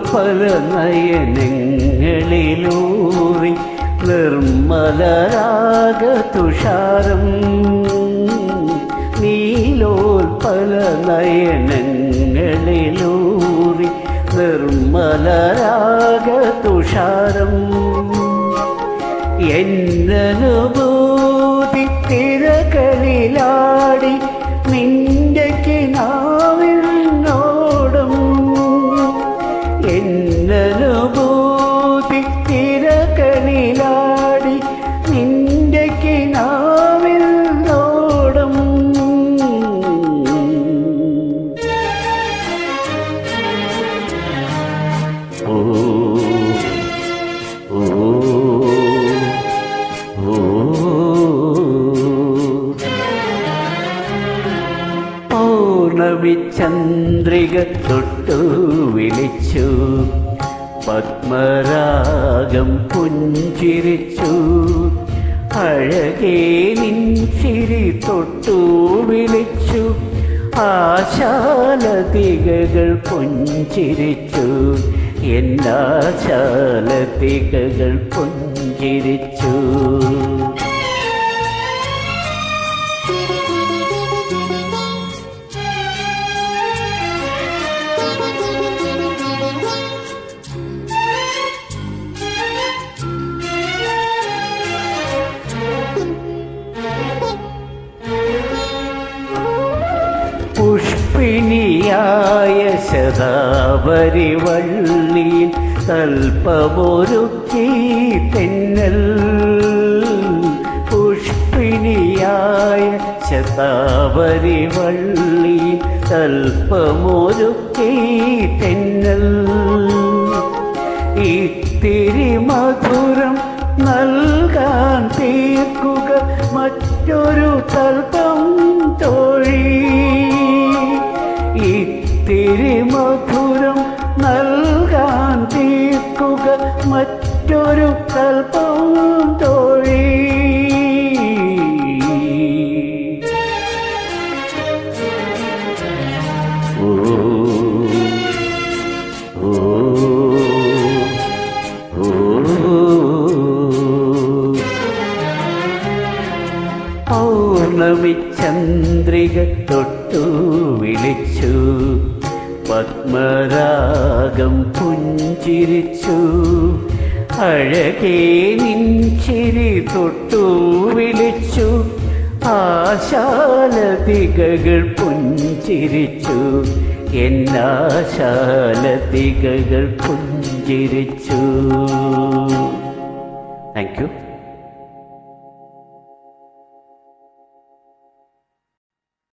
നീലോൽപല നയനങ്ങളിലൂറി നിർമ്മലരാഗ തുഷാരം. നീലോൽപല നയനങ്ങളിലൂറി നിർമ്മലരാഗ തുഷാരം. എന്നനുഭൂതി പൗർണമി ചന്ദ്രിക തൊട്ടു വിളിച്ചു. പത്മരാഗം പുഞ്ചിരിച്ചു. അഴകേ നിൻചിരി തൊട്ടു വിളിച്ചു. ആശാലതികകൾ പുഞ്ചിരിച്ചു. എന്നാശാലതികകൾ പുഞ്ചിരിച്ചു. പുഷ്പിണിയായ ശതാവരി വള്ളിയിൽ തൽപ്പമൊരുക്കി തെന്നൽ. പുഷ്പിണിയായ ശതാവരി വള്ളിയിൽ തൽപ്പമൊരുക്കി തെന്നൽ. ഇത്തിരി മധുരം നൽകാൻ തീർക്കുക മറ്റൊരു തൽപ്പം തോഴി മറ്റൊരു കൽപ്പവും തോഴി. പൗർണമി ചന്ദ്രിക തൊട്ടു വിളിച്ചു. പത്മരാഗം പുഞ്ചിരിച്ചു. അഴകേ നിൻചിരി തൊട്ടു വിളിച്ചു. ആശാലതികകൾ പുഞ്ചിരിച്ചു. എന്നാശാലതികകൾ പുഞ്ചിരിച്ചു. Thank you